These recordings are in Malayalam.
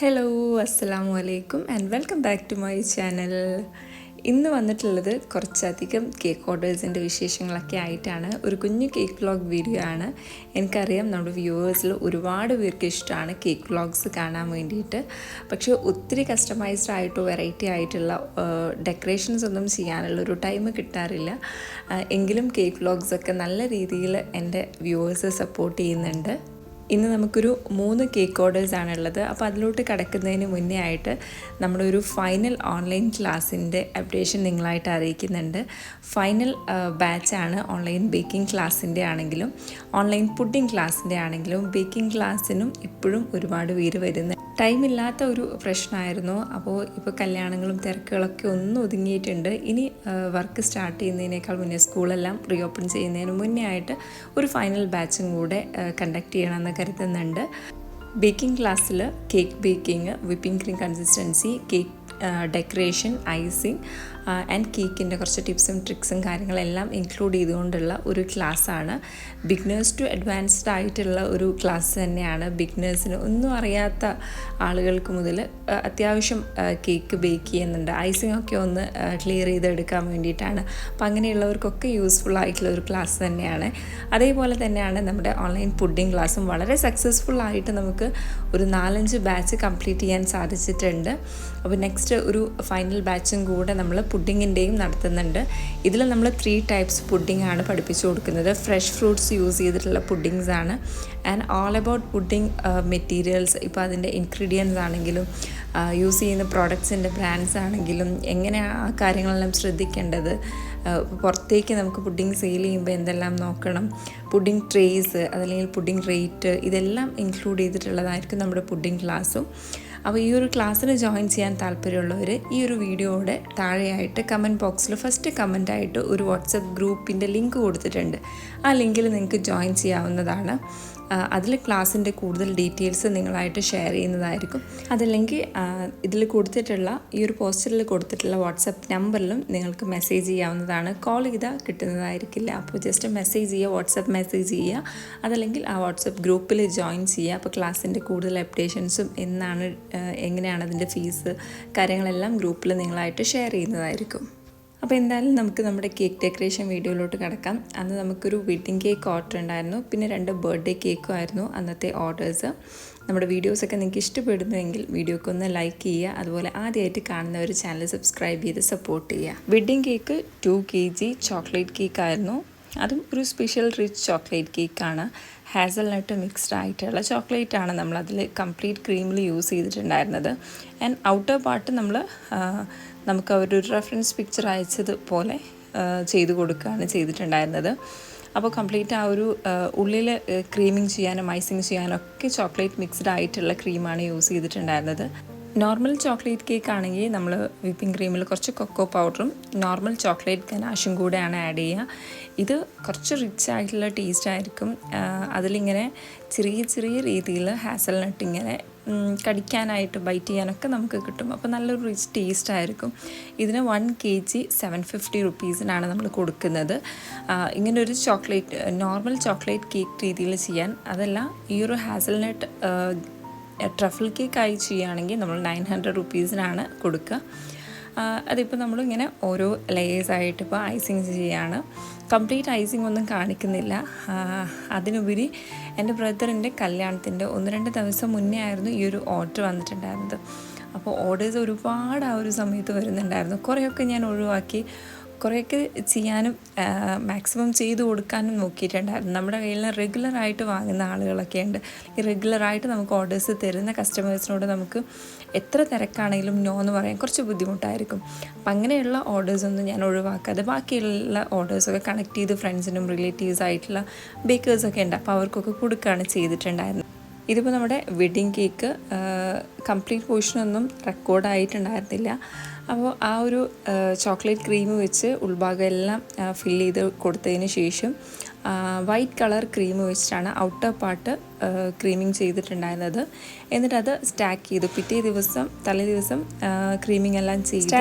ഹലോ അസ്സലാമു അലൈക്കും and welcome back to my channel ഇന്ന് വന്നിട്ടുള്ളത് കുറച്ചധികം കേക്ക് ഓർഡേഴ്സിന്റെ വിശേഷങ്ങളൊക്കെ ആയിട്ടാണ്. ഒരു കുഞ്ഞു കേക്ക് വ്ളോഗ് വീഡിയോ ആണ്. എനിക്കറിയാം നമ്മുടെ വ്യൂവേഴ്സിൽ ഒരുപാട് പേർക്ക് ഇഷ്ടമാണ് കേക്ക് വ്ളോഗ്സ് കാണാൻ വേണ്ടിയിട്ട്. പക്ഷേ ഒത്തിരി കസ്റ്റമൈസ്ഡ് ആയിട്ടോ വെറൈറ്റി ആയിട്ടുള്ള ഡെക്കറേഷൻസ് ഒന്നും ചെയ്യാനുള്ള ഒരു ടൈം കിട്ടാറില്ല. എങ്കിലും കേക്ക് വ്ളോഗ്സൊക്കെ നല്ല രീതിയിൽ എന്റെ വ്യൂവേഴ്സ് സപ്പോർട്ട് ചെയ്യുന്നുണ്ട്. ഇന്ന് നമുക്കൊരു മൂന്ന് കേക്ക് ഓർഡേഴ്സ് ഉള്ളത്. അപ്പോൾ അതിലോട്ട് കിടക്കുന്നതിന് മുന്നേ ആയിട്ട് നമ്മളൊരു ഫൈനൽ ഓൺലൈൻ ക്ലാസ്സിന്റെ അപ്ഡേഷൻ നിങ്ങളായിട്ട് അറിയിക്കുന്നുണ്ട്. ഫൈനൽ ബാച്ചാണ് ഓൺലൈൻ ബേക്കിംഗ് ക്ലാസ്സിന്റെ ആണെങ്കിലും ഓൺലൈൻ പുഡിംഗ് ക്ലാസ്സിന്റെ ആണെങ്കിലും ബേക്കിംഗ് ക്ലാസ്സിനും ഇപ്പോഴും ഒരുപാട് പേര് വരുന്നത് ടൈമില്ലാത്ത ഒരു പ്രശ്നമായിരുന്നു. അപ്പോൾ ഇപ്പോൾ കല്യാണങ്ങളും തിരക്കുകളൊക്കെ ഒന്ന് ഒതുങ്ങിയിട്ടുണ്ട്. ഇനി വർക്ക് സ്റ്റാർട്ട് ചെയ്യുന്നതിനേക്കാൾ മുന്നേ സ്കൂളെല്ലാം റീ ഓപ്പൺ ചെയ്യുന്നതിന് മുന്നേ ആയിട്ട് ഒരു ഫൈനൽ ബാച്ചും കൂടെ കണ്ടക്ട് ചെയ്യണമെന്ന് കരുതുന്നുണ്ട്. ബേക്കിംഗ് ക്ലാസ്സിൽ cake baking whipping cream consistency cake decoration icing and കേക്കിന്റെ കുറച്ച് ടിപ്സും ട്രിക്സും കാര്യങ്ങളെല്ലാം ഇൻക്ലൂഡ് ചെയ്തുകൊണ്ടുള്ള ഒരു ക്ലാസ്സാണ് ബിഗ്നേഴ്സ് ടു അഡ്വാൻസ്ഡ് ആയിട്ടുള്ള ഒരു ക്ലാസ് തന്നെയാണ്. ബിഗ്നേഴ്സിന് ഒന്നും അറിയാത്ത ആളുകൾക്ക് മുതൽ അത്യാവശ്യം കേക്ക് ബേക്ക് ചെയ്യുന്നുണ്ട്. ഐസിംഗ് ഒക്കെ ഒന്ന് ക്ലിയർ ചെയ്തെടുക്കാൻ വേണ്ടിയിട്ടാണ്. അപ്പം അങ്ങനെയുള്ളവർക്കൊക്കെ യൂസ്ഫുൾ ആയിട്ടുള്ള ഒരു ക്ലാസ് തന്നെയാണ്. അതേപോലെ തന്നെയാണ് നമ്മുടെ ഓൺലൈൻ പുഡിംഗ് ക്ലാസ്സും വളരെ സക്സസ്ഫുൾ ആയിട്ട് നമുക്ക് ഒരു നാലഞ്ച് ബാച്ച് കംപ്ലീറ്റ് ചെയ്യാൻ സാധിച്ചിട്ടുണ്ട്. അപ്പോൾ നെക്സ്റ്റ് ഒരു ഫൈനൽ ബാച്ചും കൂടെ നമ്മൾ പുഡിങ്ങിന്റെയും നടത്തുന്നുണ്ട്. ഇതിൽ നമ്മൾ ത്രീ ടൈപ്സ് പുഡിംഗ് ആണ് പഠിപ്പിച്ചു കൊടുക്കുന്നത്. ഫ്രഷ് ഫ്രൂട്ട്സ് യൂസ് ചെയ്തിട്ടുള്ള പുഡിങ്സ് ആണ്. And all about pudding materials ഇപ്പോൾ അതിന്റെ ഇൻഗ്രീഡിയൻസ് ആണെങ്കിലും യൂസ് ചെയ്യുന്ന പ്രോഡക്ട്സിന്റെ ബ്രാൻഡ്സ് ആണെങ്കിലും എങ്ങനെ ആ കാര്യങ്ങളെല്ലാം ശ്രദ്ധിക്കേണ്ടത്? പുറത്തേക്ക് നമുക്ക് പുഡിംഗ് സെയിൽ ചെയ്യുമ്പോൾ എന്തെല്ലാം നോക്കണം? പുഡിംഗ് ട്രേസ് അതല്ലെങ്കിൽ പുഡിംഗ് റേറ്റ് ഇതെല്ലാം ഇൻക്ലൂഡ് ചെയ്തിട്ടുള്ളതായിരിക്കും നമ്മുടെ പുഡിംഗ് ക്ലാസ്സും അപ്പോൾ ഈ ഒരു ക്ലാസ്സിന് ജോയിൻ ചെയ്യാൻ താല്പര്യമുള്ളവർ ഈ ഒരു വീഡിയോയുടെ താഴെയായിട്ട് കമന്റ് ബോക്സിൽ ഫസ്റ്റ് കമന്റായിട്ട് ഒരു വാട്സപ്പ് ഗ്രൂപ്പിന്റെ ലിങ്ക് കൊടുത്തിട്ടുണ്ട്. ആ ലിങ്കിൽ നിങ്ങൾക്ക് ജോയിൻ ചെയ്യാവുന്നതാണ്. അതിൽ ക്ലാസ്സിന്റെ കൂടുതൽ ഡീറ്റെയിൽസ് നിങ്ങളായിട്ട് ഷെയർ ചെയ്യുന്നതായിരിക്കും. അതല്ലെങ്കിൽ ഇതിൽ കൊടുത്തിട്ടുള്ള ഈ ഒരു പോസ്റ്ററിൽ കൊടുത്തിട്ടുള്ള വാട്സപ്പ് നമ്പറിലും നിങ്ങൾക്ക് മെസ്സേജ് ചെയ്യാവുന്നതാണ്. കോൾ ചെയ്താൽ കിട്ടുന്നതായിരിക്കില്ല. അപ്പോൾ ജസ്റ്റ് മെസ്സേജ് ചെയ്യുക വാട്സപ്പ് മെസ്സേജ് ചെയ്യുക. അതല്ലെങ്കിൽ ആ വാട്സപ്പ് ഗ്രൂപ്പിൽ ജോയിൻ ചെയ്യുക. അപ്പോൾ ക്ലാസ്സിന്റെ കൂടുതൽ അപ്ഡേഷൻസും എന്നാണ് എങ്ങനെയാണ് അതിന്റെ ഫീസ് കാര്യങ്ങളെല്ലാം ഗ്രൂപ്പിൽ നിങ്ങളായിട്ട് ഷെയർ ചെയ്യുന്നതായിരിക്കും. അപ്പോൾ എന്തായാലും നമുക്ക് നമ്മുടെ കേക്ക് ഡെക്കറേഷൻ വീഡിയോയിലോട്ട് കിടക്കാം. അന്ന് നമുക്കൊരു വെഡ്ഡിങ് കേക്ക് ഓർഡർ ഉണ്ടായിരുന്നു. പിന്നെ രണ്ട് ബർത്ത്ഡേ കേക്കും ആയിരുന്നു അന്നത്തെ ഓർഡേഴ്സ് നമ്മുടെ വീഡിയോസൊക്കെ നിങ്ങൾക്ക് ഇഷ്ടപ്പെടുന്നുവെങ്കിൽ വീഡിയോക്ക് ഒന്ന് ലൈക്ക് ചെയ്യുക. അതുപോലെ ആദ്യമായിട്ട് കാണുന്നവർ ചാനൽ സബ്സ്ക്രൈബ് ചെയ്ത് സപ്പോർട്ട് ചെയ്യുക. Wedding cake two K G chocolate cake ആയിരുന്നു. അതും ഒരു സ്പെഷ്യൽ റിച്ച് ചോക്ലേറ്റ് കേക്കാണ് ഹാസൽ നട്ട് മിക്സ്ഡ് ആയിട്ടുള്ള ചോക്ലേറ്റ് ആണ് നമ്മൾ അതിൽ കംപ്ലീറ്റ് ക്രീമിൽ യൂസ് ചെയ്തിട്ടുണ്ടായിരുന്നത്. ആൻഡ് ഔട്ടർ പാർട്ട് നമ്മൾ നമുക്ക് അവരൊരു റെഫറൻസ് പിക്ചർ അയച്ചത് പോലെ ചെയ്തു കൊടുക്കുകയാണ് ചെയ്തിട്ടുണ്ടായിരുന്നത്. അപ്പോൾ കംപ്ലീറ്റ് ആ ഒരു ഉള്ളിൽ ക്രീമിങ് ചെയ്യാനും ഐസിങ് ചെയ്യാനും ഒക്കെ ചോക്ലേറ്റ് മിക്സ്ഡ് ആയിട്ടുള്ള ക്രീമാണ് യൂസ് ചെയ്തിട്ടുണ്ടായിരുന്നത്. നോർമൽ ചോക്ലേറ്റ് കേക്ക് ആണെങ്കിൽ നമ്മൾ വിപ്പിംഗ് ക്രീമിൽ കുറച്ച് കൊക്കോ പൗഡറും നോർമൽ ചോക്ലേറ്റ് ഗനാഷും കൂടെയാണ് ആഡ് ചെയ്യുക. ഇത് കുറച്ച് റിച്ച് ആയിട്ടുള്ള ടേസ്റ്റ് ആയിരിക്കും. അതിലിങ്ങനെ ചെറിയ ചെറിയ രീതിയിൽ ഹാസൽ നട്ട് ഇങ്ങനെ കടിക്കാനായിട്ട് ബൈറ്റ് ചെയ്യാനൊക്കെ നമുക്ക് കിട്ടും. അപ്പോൾ നല്ലൊരു റിച്ച് ടേസ്റ്റ് ആയിരിക്കും. ഇതിന് one K G seven fifty റുപ്പീസിനാണ് നമ്മൾ കൊടുക്കുന്നത്. ഇങ്ങനെ ഒരു ചോക്ലേറ്റ് നോർമൽ ചോക്ലേറ്റ് കേക്ക് രീതിയിൽ ചെയ്യാൻ. അതല്ല ഈ ഒരു ഹാസൽനട്ട് ട്രഫിൾ കേക്കായി ചെയ്യുകയാണെങ്കിൽ നമ്മൾ നയൻ ഹൺഡ്രഡ് റുപ്പീസിനാണ് കൊടുക്കുക. അതിപ്പോൾ നമ്മളിങ്ങനെ ഓരോ ലെയേഴ്സായിട്ട് ഇപ്പോൾ ഐസിങ് ചെയ്യുകയാണ് കംപ്ലീറ്റ് ഐസിങ് ഒന്നും കാണിക്കുന്നില്ല. അതിനുപരി എന്റെ ബ്രദറിന്റെ കല്യാണത്തിന്റെ ഒന്ന് രണ്ട് ദിവസം മുന്നേ ആയിരുന്നു ഈ ഒരു ഓർഡർ വന്നിട്ടുണ്ടായിരുന്നത്. അപ്പോൾ ഓർഡേഴ്സ് ഒരുപാട് ആ ഒരു സമയത്ത് വരുന്നുണ്ടായിരുന്നു. കുറേയൊക്കെ ഞാൻ ഒഴിവാക്കി. കുറേയൊക്കെ ചെയ്യാനും മാക്സിമം ചെയ്തു കൊടുക്കാനും നോക്കിയിട്ടുണ്ടായിരുന്നു. നമ്മുടെ കയ്യിൽ നിന്ന് റെഗുലറായിട്ട് വാങ്ങുന്ന ആളുകളൊക്കെ ഉണ്ട്. ഈ റെഗുലറായിട്ട് നമുക്ക് ഓർഡേഴ്സ് തരുന്ന കസ്റ്റമേഴ്സിനോട് നമുക്ക് എത്ര തിരക്കാണെങ്കിലും നോ എന്ന് പറയാൻ കുറച്ച് ബുദ്ധിമുട്ടായിരിക്കും. അപ്പം അങ്ങനെയുള്ള ഓർഡേഴ്സൊന്നും ഞാൻ ഒഴിവാക്കാതെ ബാക്കിയുള്ള ഓർഡേഴ്സൊക്കെ കണക്ട് ചെയ്ത് ഫ്രണ്ട്സിനും റിലേറ്റീവ്സ് ആയിട്ടുള്ള ബേക്കേഴ്സൊക്കെ ഉണ്ട്. അപ്പോൾ അവർക്കൊക്കെ കൊടുക്കുകയാണ് ചെയ്തിട്ടുണ്ടായിരുന്നത്. ഇതിപ്പോൾ നമ്മുടെ വെഡ്ഡിങ് കേക്ക് കംപ്ലീറ്റ് പോർഷനൊന്നും റെക്കോർഡായിട്ടുണ്ടായിരുന്നില്ല അപ്പോൾ ആ ഒരു ചോക്ലേറ്റ് ക്രീം വെച്ച് ഉൾഭാഗം എല്ലാം ഫില്ല് ചെയ്ത് കൊടുത്തതിന് ശേഷം വൈറ്റ് കളർ ക്രീം വെച്ചിട്ടാണ് ഔട്ടർ പാർട്ട് ക്രീമിങ് ചെയ്തിട്ടുണ്ടായിരുന്നത്. എന്നിട്ട് അത് സ്റ്റാക്ക് ചെയ്തു. പിറ്റേ ദിവസം തലേ ദിവസം ക്രീമിങ് എല്ലാം ചെയ്ത്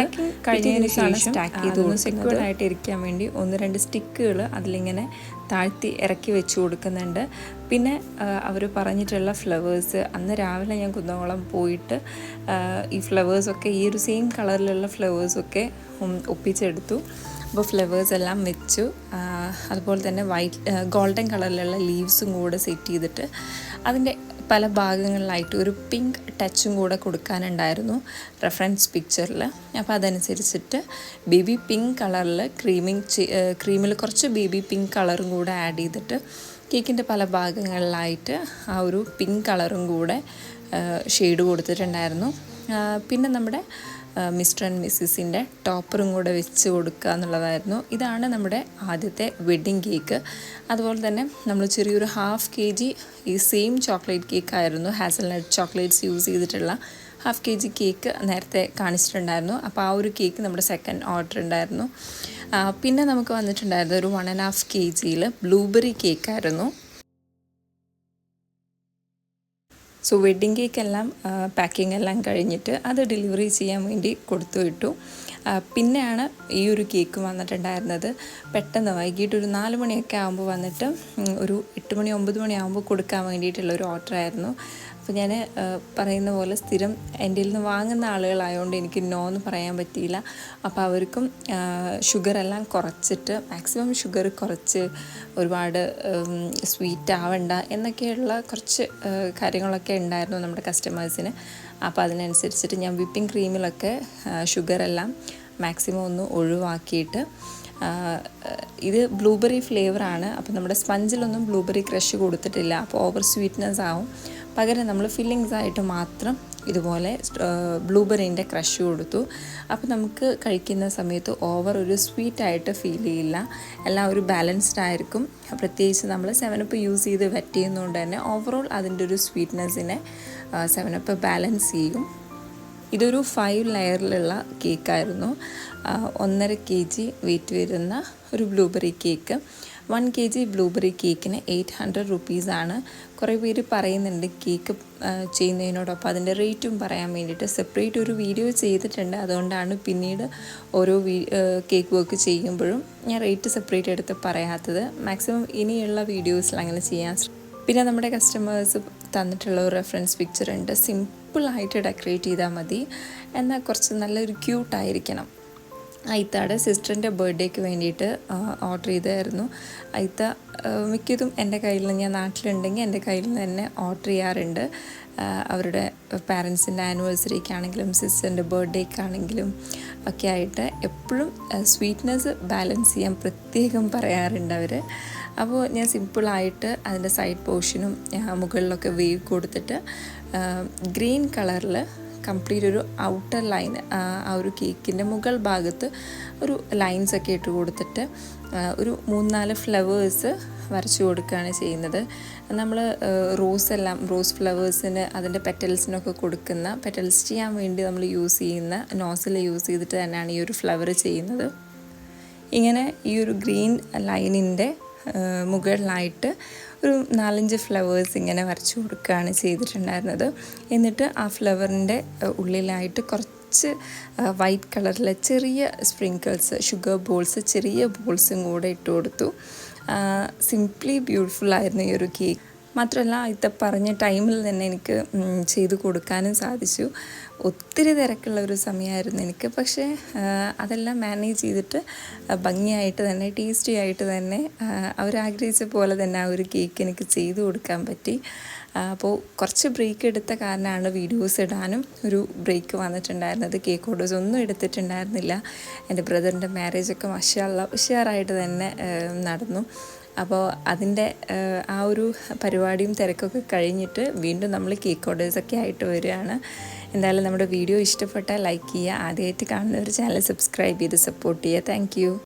കഴിഞ്ഞതിന് ശേഷം ശേഷം സ്റ്റാക്ക് ചെയ്തു സെക്യൂർ ആയിട്ട് ഇരിക്കാൻ വേണ്ടി ഒന്ന് രണ്ട് സ്റ്റിക്കുകൾ അതിലിങ്ങനെ താഴ്ത്തി ഇറക്കി വെച്ച് കൊടുക്കുന്നുണ്ട്. പിന്നെ അവർ പറഞ്ഞിട്ടുള്ള ഫ്ലവേഴ്സ് അന്ന് രാവിലെ ഞാൻ കുന്നംകുളം പോയിട്ട് ഈ ഫ്ലവേഴ്സൊക്കെ ഈ ഒരു സെയിം കളറിലുള്ള ഫ്ലവേഴ്സൊക്കെ ഒപ്പിച്ചെടുത്തു. അപ്പോൾ ഫ്ലവേഴ്സ് എല്ലാം വെച്ചു. അതുപോലെ തന്നെ വൈറ്റ് ഗോൾഡൻ കളറിലുള്ള ലീവ്സും കൂടെ സെറ്റ് ചെയ്തിട്ട് അതിന്റെ പല ഭാഗങ്ങളിലായിട്ട് ഒരു പിങ്ക് ടച്ചും കൂടെ കൊടുക്കാനുണ്ടായിരുന്നു റെഫറൻസ് പിക്ചറിൽ അപ്പോൾ അതനുസരിച്ചിട്ട് ബേബി പിങ്ക് കളറിൽ ക്രീമിങ് ക്രീമിൽ കുറച്ച് ബേബി പിങ്ക് കളറും കൂടെ ആഡ് ചെയ്തിട്ട് കേക്കിന്റെ പല ഭാഗങ്ങളിലായിട്ട് ആ ഒരു പിങ്ക് കളറും കൂടെ ഷെയ്ഡ് കൊടുത്തിട്ടുണ്ടായിരുന്നു. പിന്നെ നമ്മുടെ മിസ്റ്റർ ആൻഡ് മിസ്സിസിന്റെ ടോപ്പറും കൂടെ വെച്ച് കൊടുക്കുക എന്നുള്ളതായിരുന്നു. ഇതാണ് നമ്മുടെ ആദ്യത്തെ വെഡ്ഡിങ് കേക്ക്. അതുപോലെ തന്നെ നമ്മൾ ചെറിയൊരു ഹാഫ് കെ ജി ഈ സെയിം ചോക്ലേറ്റ് കേക്ക് ആയിരുന്നു ഹാസൽനട്ട് ചോക്ലേറ്റ്സ് യൂസ് ചെയ്തിട്ടുള്ള ഹാഫ് കെ ജി കേക്ക് നേരത്തെ കാണിച്ചിട്ടുണ്ടായിരുന്നു. അപ്പോൾ ആ ഒരു കേക്ക് നമ്മുടെ സെക്കൻഡ് ഓർഡർ ഉണ്ടായിരുന്നു. പിന്നെ നമുക്ക് വന്നിട്ടുണ്ടായിരുന്നു ഒരു വൺ ആൻഡ് ഹാഫ് കെ ജിയിൽ ബ്ലൂബെറി കേക്കായിരുന്നു സോ വെഡ്ഡിങ് കേക്ക് എല്ലാം പാക്കിംഗ് എല്ലാം കഴിഞ്ഞിട്ട് അത് ഡെലിവറി ചെയ്യാൻ വേണ്ടി കൊടുത്തു വിട്ടു. പിന്നെയാണ് ഈ ഒരു കേക്ക് വന്നിട്ടുണ്ടായിരുന്നത്. പെട്ടെന്ന് വൈകിട്ട് ഒരു നാല് മണിയൊക്കെ ആകുമ്പോൾ വന്നിട്ട് ഒരു എട്ട് മണി ഒമ്പത് മണി ആകുമ്പോൾ കൊടുക്കാൻ വേണ്ടിയിട്ടുള്ള ഒരു ഓർഡർ ആയിരുന്നു. അപ്പോൾ ഞാൻ പറയുന്ന പോലെ സ്ഥിരം എന്റെ നിന്ന് വാങ്ങുന്ന ആളുകളായതുകൊണ്ട് എനിക്ക് നോ എന്ന് പറയാൻ പറ്റിയില്ല. അപ്പോൾ അവർക്കും ഷുഗർ എല്ലാം കുറച്ചിട്ട് മാക്സിമം ഷുഗർ കുറച്ച് ഒരുപാട് സ്വീറ്റ് ആവണ്ട എന്നൊക്കെയുള്ള കുറച്ച് കാര്യങ്ങളൊക്കെ ഉണ്ടായിരുന്നു നമ്മുടെ കസ്റ്റമേഴ്സിന് അപ്പോൾ അതിനനുസരിച്ചിട്ട് ഞാൻ വിപ്പിംഗ് ക്രീമിലൊക്കെ ഷുഗർ എല്ലാം മാക്സിമം ഒന്ന് ഒഴിവാക്കിയിട്ട് ഇത് ബ്ലൂബെറി ഫ്ലേവറാണ് അപ്പോൾ നമ്മുടെ സ്പഞ്ചിലൊന്നും ബ്ലൂബെറി ക്രഷ് കൊടുത്തിട്ടില്ല. അപ്പോൾ ഓവർ സ്വീറ്റ്നെസ് ആവും. പകരം നമ്മൾ ഫില്ലിങ്സ് ആയിട്ട് മാത്രം ഇതുപോലെ ബ്ലൂബെറിന്റെ ക്രഷ് കൊടുത്തു. അപ്പോൾ നമുക്ക് കഴിക്കുന്ന സമയത്ത് ഓവർ ഒരു സ്വീറ്റ് ആയിട്ട് ഫീൽ ചെയ്യില്ല. എല്ലാം ഒരു ബാലൻസ്ഡ് ആയിരിക്കും. പ്രത്യേകിച്ച് നമ്മൾ സെവനപ്പ് യൂസ് ചെയ്ത് വെറ്റ് ചെയ്യുന്നതുകൊണ്ട് തന്നെ ഓവറോൾ അതിന്റെ ഒരു സ്വീറ്റ്നെസ്സിനെ സെവനപ്പ് ബാലൻസ് ചെയ്യും. ഇതൊരു ഫൈവ് ലെയറിലുള്ള കേക്കായിരുന്നു ഒന്നര കെ ജി വെയിറ്റ് വരുന്ന ഒരു blueberry cake one K G blueberry കേക്കിന് എയ്റ്റ് ഹൺഡ്രഡ് റുപ്പീസാണ് കുറേ പേര് പറയുന്നുണ്ട് കേക്ക് ചെയ്യുന്നതിനോടൊപ്പം. അതിന്റെ റേറ്റും പറയാൻ വേണ്ടിയിട്ട് സെപ്പറേറ്റ് ഒരു വീഡിയോ ചെയ്തിട്ടുണ്ട്. അതുകൊണ്ടാണ് പിന്നീട് ഓരോ കേക്ക് വർക്ക് ചെയ്യുമ്പോഴും ഞാൻ റേറ്റ് സെപ്പറേറ്റ് എടുത്ത് പറയാത്തത്. മാക്സിമം ഇനിയുള്ള വീഡിയോസിൽ അങ്ങനെ ചെയ്യാൻ പിന്നെ നമ്മുടെ കസ്റ്റമേഴ്സ് തന്നിട്ടുള്ള ഒരു റെഫറൻസ് പിക്ചർ ഉണ്ട് സിമ്പിളായിട്ട് ഡെക്കറേറ്റ് ചെയ്താൽ മതി. എന്നാൽ കുറച്ച് നല്ലൊരു ക്യൂട്ടായിരിക്കണം. ഐത്തയുടെ സിസ്റ്ററിന്റെ ബർത്ത്ഡേക്ക് വേണ്ടിയിട്ട് ഓർഡർ ചെയ്തായിരുന്നു. ഐത്ത മിക്കതും എന്റെ കയ്യിൽ നിന്ന് ഞാൻ നാട്ടിലുണ്ടെങ്കിൽ എന്റെ കയ്യിൽ നിന്ന് തന്നെ ഓർഡർ ചെയ്യാറുണ്ട്. അവരുടെ പാരൻസിന്റെ ആനിവേഴ്സറിക്കാണെങ്കിലും സിസ്റ്ററിന്റെ ബർത്ത്ഡേക്കാണെങ്കിലും ഒക്കെ ആയിട്ട് എപ്പോഴും സ്വീറ്റ്നെസ് ബാലൻസ് ചെയ്യാൻ പ്രത്യേകം പറയാറുണ്ട് അവർ അപ്പോൾ ഞാൻ സിമ്പിളായിട്ട് അതിന്റെ സൈഡ് പോർഷനും മുകളിലൊക്കെ വേവ് കൊടുത്തിട്ട് ഗ്രീൻ കളറിൽ കംപ്ലീറ്റ് ഒരു ഔട്ടർ ലൈൻ ആ ഒരു കേക്കിന്റെ മുകൾ ഭാഗത്ത് ഒരു ലൈൻസ് ഒക്കെ ഇട്ട് കൊടുത്തിട്ട് ഒരു മൂന്നാൽ ഫ്ലവേഴ്സ് വരച്ചു കൊടുക്കുകയാണ് ചെയ്യുന്നത്. നമ്മൾ റോസ് എല്ലാം റോസ് ഫ്ലവേഴ്സിന് അതിന്റെ പെറ്റൽസിനൊക്കെ കൊടുക്കുന്ന പെറ്റൽസ് ചെയ്യാൻ വേണ്ടി നമ്മൾ യൂസ് ചെയ്യുന്ന നോസിൽ യൂസ് ചെയ്തിട്ട് തന്നെയാണ് ഈ ഒരു ഫ്ലവർ ചെയ്യുന്നത്. ഇങ്ങനെ ഈ ഒരു ഗ്രീൻ ലൈനിന്റെ മുകളിലായിട്ട് ഒരു നാലഞ്ച് ഫ്ലവേഴ്സ് ഇങ്ങനെ വരച്ചു കൊടുക്കുകയാണ് ചെയ്തിട്ടുണ്ടായിരുന്നത്. എന്നിട്ട് ആ ഫ്ലവറിന്റെ ഉള്ളിലായിട്ട് കുറച്ച് വൈറ്റ് കളറിലെ ചെറിയ സ്പ്രിങ്കിൾസ് ഷുഗർ ബോൾസ് ചെറിയ ബോൾസും കൂടെ ഇട്ട് കൊടുത്തു. സിംപ്ലി ബ്യൂട്ടിഫുൾ ആയിരുന്നു ഈ ഒരു കേക്ക് മാത്രമല്ല ഇത് പറഞ്ഞ ടൈമിൽ തന്നെ എനിക്ക് ചെയ്ത് കൊടുക്കാനും സാധിച്ചു. ഒത്തിരി തിരക്കുള്ള ഒരു സമയമായിരുന്നു എനിക്ക്. പക്ഷേ അതെല്ലാം മാനേജ് ചെയ്തിട്ട് ഭംഗിയായിട്ട് തന്നെ ടേസ്റ്റി ആയിട്ട് തന്നെ അവരാഗ്രഹിച്ച പോലെ തന്നെ ആ ഒരു കേക്ക് എനിക്ക് ചെയ്തു കൊടുക്കാൻ പറ്റി. അപ്പോൾ കുറച്ച് ബ്രേക്ക് എടുത്ത കാരണമാണ് വീഡിയോസ് ഇടാനും ഒരു ബ്രേക്ക് വന്നിട്ടുണ്ടായിരുന്നത്. കേക്ക് ഓർഡേഴ്സ് ഒന്നും എടുത്തിട്ടുണ്ടായിരുന്നില്ല. എന്റെ ബ്രദറിന്റെ മാരേജൊക്കെ ഉഷാറുള്ള ഉഷാറായിട്ട് തന്നെ നടന്നു. അപ്പോൾ അതിന്റെ ആ ഒരു പരിപാടിയും തിരക്കൊക്കെ കഴിഞ്ഞിട്ട് വീണ്ടും നമ്മൾ കേക്ക് ഓർഡേഴ്സൊക്കെ ആയിട്ട് വരികയാണ്. എന്തായാലും നമ്മുടെ വീഡിയോ ഇഷ്ടപ്പെട്ടാൽ ലൈക്ക് ചെയ്യുക. ആദ്യമായിട്ട് കാണുന്നവർ ചാനൽ സബ്സ്ക്രൈബ് ചെയ്ത് സപ്പോർട്ട് ചെയ്യുക. താങ്ക്